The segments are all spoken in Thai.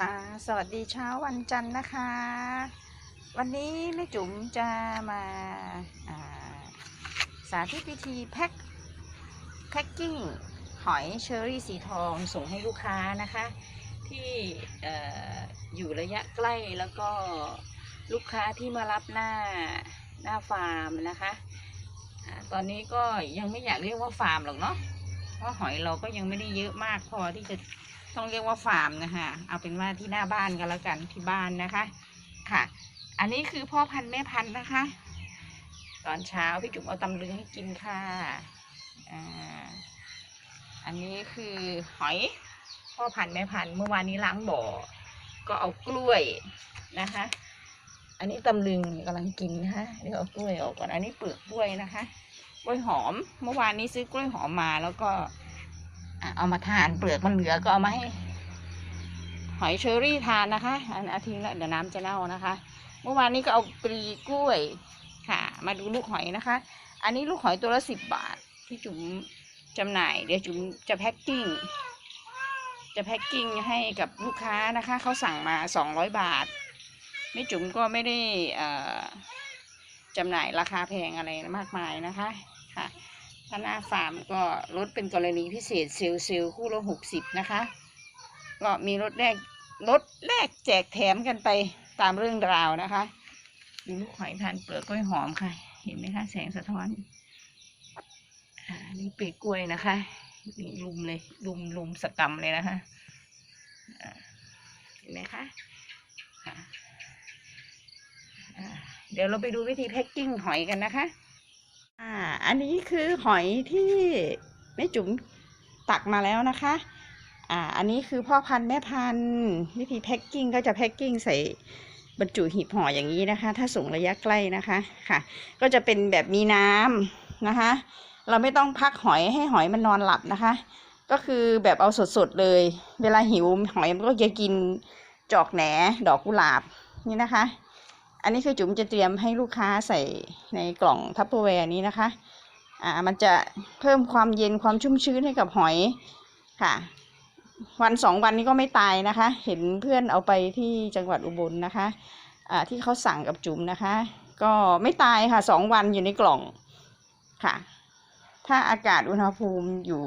ค่ะ สวัสดีเช้าวันจันทร์นะคะ วันนี้แม่จุ๋มจะมาาสาธิตวิธีแพ็คแพ็คกิ้งหอยเชอรี่สีทองส่งให้ลูกค้านะคะ ที่อออยู่ระยะใกล้แล้วก็ลูกค้าที่มารับหน้าหน้าฟาร์มนะคะอตอนนี้ก็ยังไม่อยากเรียกว่าฟาร์มหรอกเนาะ ราะหอยเราก็ยังไม่ได้เยอะมากพอที่จะต้องเรียกว่าฟาร์มนะคะเอาเป็นว่าที่หน้าบ้านกันแล้วกันที่บ้านนะคะค่ะ อันนี้คือพ่อพันธุ์แม่พันธุ์นะคะ ตอนเช้าพี่จุ๋มเอาตำลึงให้กินค่ะอ่าอันนี้คือหอยพ่อพันธุ์แม่พันธุ์เมื่อวานนี้ล้างบ่อ ก็เอากล้วยนะคะ อันนี้ตำลึงกำลังกินนะคะเดี๋ยวเอากล้วยออกก่อนอันนี้เปลือกกล้วยนะคะ กล้วยหอม เมื่อวานนี้ซื้อกล้วยหอมมาแล้วก็เอามาทานเปลือกมันเหลือก็เอามาให้ หอยเชอรี่ทานนะคะ อันอาทิ้งแล้วเดี๋ยวน้ำจะเน่านะคะ เมื่อวานนี้ก็เอาปลีกล้วยค่ะ มาดูลูกหอยนะคะ อันนี้ลูกหอยตัวละสิบบาทที่จุ๋มจำหน่าย เดี๋ยวจุ๋มจะแพ็คกิ้ง จะแพ็คกิ้งให้กับลูกค้านะคะเขาสั่งมาสองร้อยบาทแม่จุ๋มก็ไม่ได้จำหน่ายราคาแพงอะไรมากมายนะคะ ถ้าหน้าฟาร์มก็ลดเป็นกรณีพิเศษเซลล์เซลล์คู่ละหกสิบนะคะ ก็มีลดแรกลดแรกแจกแถมกันไปตามเรื่องราวนะคะดูลูกหอยทานเปลือกกล้วยหอมค่ะ เห็นไหมคะ แสงสะท้อนอ่านี่ปีกกล้วยนะคะนี่ลุมเลยลุมลุมสกรรมเลยนะคะเห็นไหมคะเดี๋ยวเราไปดูวิธีแพ็คกิ้งหอยกันนะคะ อันนี้คือหอยที่แม่จุ๋มตักมาแล้วนะคะ อ่า อันนี้คือพ่อพันธุ์แม่พันธุ์วิธีแพ็คกิ้งก็จะแพ็คกิ้งใส่บรรจุหีบห่ออย่างนี้นะคะ ถ้าส่งระยะใกล้นะคะค่ะ ก็จะเป็นแบบมีน้ำนะคะ เราไม่ต้องพักหอยให้หอยมันนอนหลับนะคะ ก็คือแบบเอาสดๆเลย เวลาหิวหอยมันก็จะกินจอกแหนดอกกุหลาบนี่นะคะ อันนี้คือจุ๋มจะเตรียมให้ลูกค้าใส่ในกล่องทัพเปอร์แวร์นี้นะคะ อ่ามันจะเพิ่มความเย็นความชุ่มชื้นให้กับหอยค่ะ วันสองวันนี้ก็ไม่ตายนะคะ เห็นเพื่อนเอาไปที่จังหวัดอุบลนะคะอ่าที่เขาสั่งกับจุ๋มนะคะ ก็ไม่ตายค่ะสองวันอยู่ในกล่องค่ะ ถ้าอากาศอุณหภูมิอยู่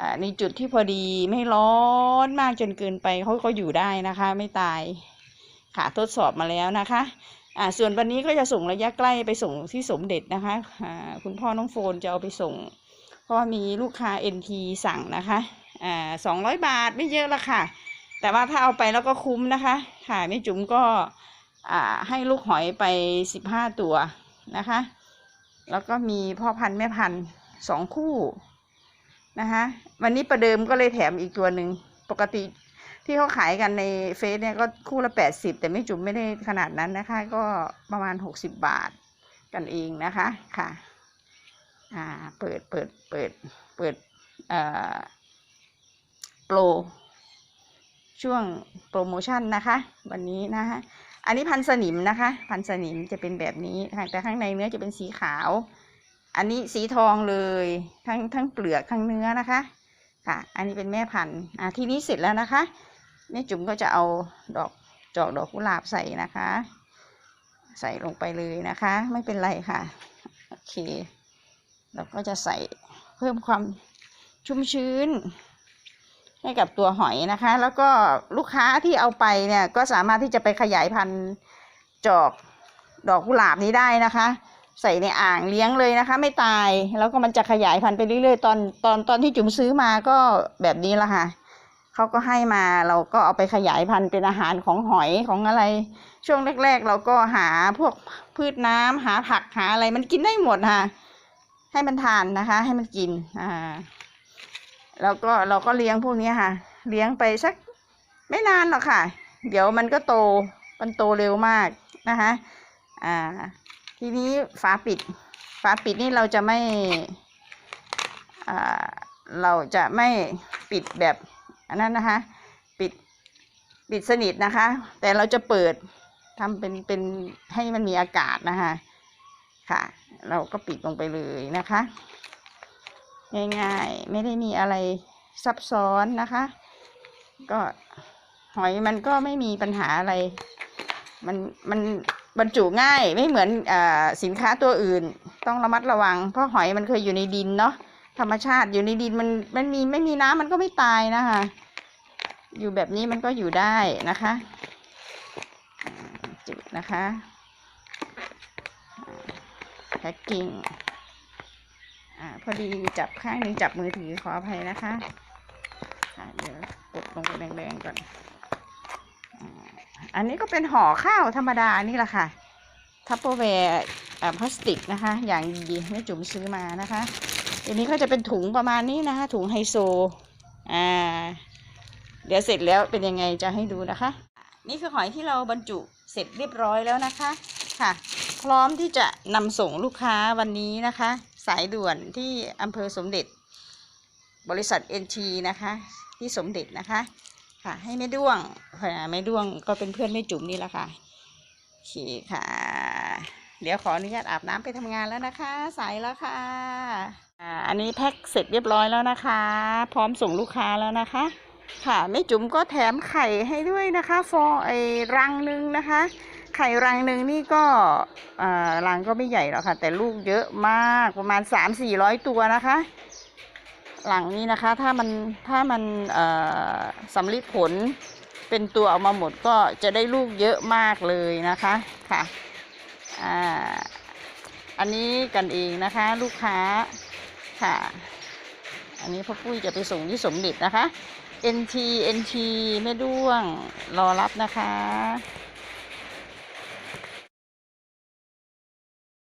อ่าในจุดที่พอดีไม่ร้อนมากจนเกินไปเขาก็อยู่ได้นะคะ ไม่ตายค่ะทดสอบมาแล้วนะคะ อ่าส่วนวันนี้ก็จะส่งระยะใกล้ไปส่งที่สมเด็จนะคะอ่าคุณพ่อน้องโฟนจะเอาไปส่ง เพราะว่ามีลูกค้า NT สั่งนะคะอ่าสองร้อยบาทไม่เยอะละค่ะ แต่ว่าถ้าเอาไปแล้วก็คุ้มนะคะ ค่ะแม่จุ๋มก็อ่าให้ลูกหอยไปสิบห้าตัวนะคะ แล้วก็มีพ่อพันธุ์แม่พันธุ์สองคู่นะคะ วันนี้ประเดิมก็เลยแถมอีกตัวหนึ่งปกติ ที่เขาขายกันในเฟซเนี่ยก็คู่ละแปดสิบแต่ไม่จุ๋มไม่ได้ขนาดนั้นนะคะ ก็ประมาณหกสิบบาทกันเองนะคะค่ะอ่าเปิดเปิดเปิดเปิดเอ่อโปรช่วงโปรโมชั่นนะคะ วันนี้นะคะอันนี้พันสนิมนะคะ พันสนิมจะเป็นแบบนี้แต่ข้างในเนื้อจะเป็นสีขาว อันนี้สีทองเลยทั้งทั้งเปลือกทั้งเนื้อนะคะค่ะ อันนี้เป็นแม่พันธุ์อ่าทีนี้เสร็จแล้วนะคะ แม่จุ๋มก็จะเอาดอกจอกดอกกุหลาบใส่นะคะ ใส่ลงไปเลยนะคะ ไม่เป็นไรค่ะโอเคเราก็จะใส่เพิ่มความชุ่มชื้น ให้กับตัวหอยนะคะ แล้วก็ลูกค้าที่เอาไปเนี่ยก็สามารถที่จะไปขยายพันธุ์จอกดอกกุหลาบนี้ได้นะคะ ใส่ในอ่างเลี้ยงเลยนะคะ ไม่ตายแล้วก็มันจะขยายพันธุ์ไปเรื่อยๆ ตอนตอนตอนที่จุ๋มซื้อมาก็แบบนี้ละค่ะ เขาก็ให้มาเราก็เอาไปขยายพันธุ์เป็นอาหารของหอยของอะไร ช่วงแรก ๆ เราก็หาพวกพืชน้ำหาผักหาอะไรมันกินได้หมดค่ะ ให้มันทานนะคะ ให้มันกินอ่าแล้วก็เราก็เลี้ยงพวกนี้ค่ะ เลี้ยงไปสักไม่นานหรอกค่ะ เดี๋ยวมันก็โตมันโตเร็วมากนะคะอ่าทีนี้ฝาปิด ฝาปิดนี่เราจะไม่อ่าเราจะไม่ปิดแบบ อันนั้นนะคะปิดปิดสนิทนะคะ แต่เราจะเปิดทำเป็นเป็นให้มันมีอากาศนะคะค่ะ เราก็ปิดลงไปเลยนะคะ ง่ายๆไม่ได้มีอะไรซับซ้อนนะคะ ก็หอยมันก็ไม่มีปัญหาอะไร มันมันบรรจุง่ายไม่เหมือนอาสินค้าตัวอื่น ต้องระมัดระวัง เพราะหอยมันเคยอยู่ในดินเนาะ ธรรมชาติอยู่ในดินมันมันมีไม่มีน้ำมันก็ไม่ตายนะคะ อยู่แบบนี้มันก็อยู่ได้นะคะ จุดนะคะแพ็กกิ้งอ่าพอดีจับข้างหนึงจับมือถือขออภัยนะคะเดี๋ยวกดลงไปแรงๆก่อน อันนี้ก็เป็นห่อข้าวธรรมดานี่แหละค่ะทัพเปอร์แวร์พลาสติกนะคะ อย่างดีแม่จุ๋มซื้อมานะคะ อันนี้ก็จะเป็นถุงประมาณนี้นะคะ ถุงไฮโซ อ่า เดี๋ยวเสร็จแล้วเป็นยังไงจะให้ดูนะคะ นี่คือหอยที่เราบรรจุเสร็จเรียบร้อยแล้วนะคะ ค่ะ พร้อมที่จะนำส่งลูกค้าวันนี้นะคะ สายด่วนที่อำเภอสมเด็จ บริษัท NT นะคะ ที่สมเด็จนะคะ ค่ะ ให้แม่ด้วงแม่ด้วงก็เป็นเพื่อนแม่จุ๋มนี่แหละค่ะโอเคค่ะเดี๋ยวขออนุญาตอาบน้ำไปทำงานแล้วนะคะ สายแล้วค่ะ อ่าอันนี้แพ็คเสร็จเรียบร้อยแล้วนะคะ พร้อมส่งลูกค้าแล้วนะคะ ค่ะแม่จุ๋มก็แถมไข่ให้ด้วยนะคะ ฟองไอ้รังหนึ่งนะคะ ไข่รังหนึ่งนี่ก็อ่ารังก็ไม่ใหญ่หรอกค่ะ แต่ลูกเยอะมากประมาณสามสี่ร้อยตัวนะคะ หลังนี้นะคะถ้ามันถ้ามันอ่อสำลิดผลเป็นตัวออกมาหมดก็จะได้ลูกเยอะมากเลยนะคะค่ะอ่าอันนี้กันเองนะคะลูกค้า ค่ะ อันนี้พ่อปุ้ยจะไปส่งที่สมเด็จนะคะ NT NT แม่ด้วงรอรับนะคะ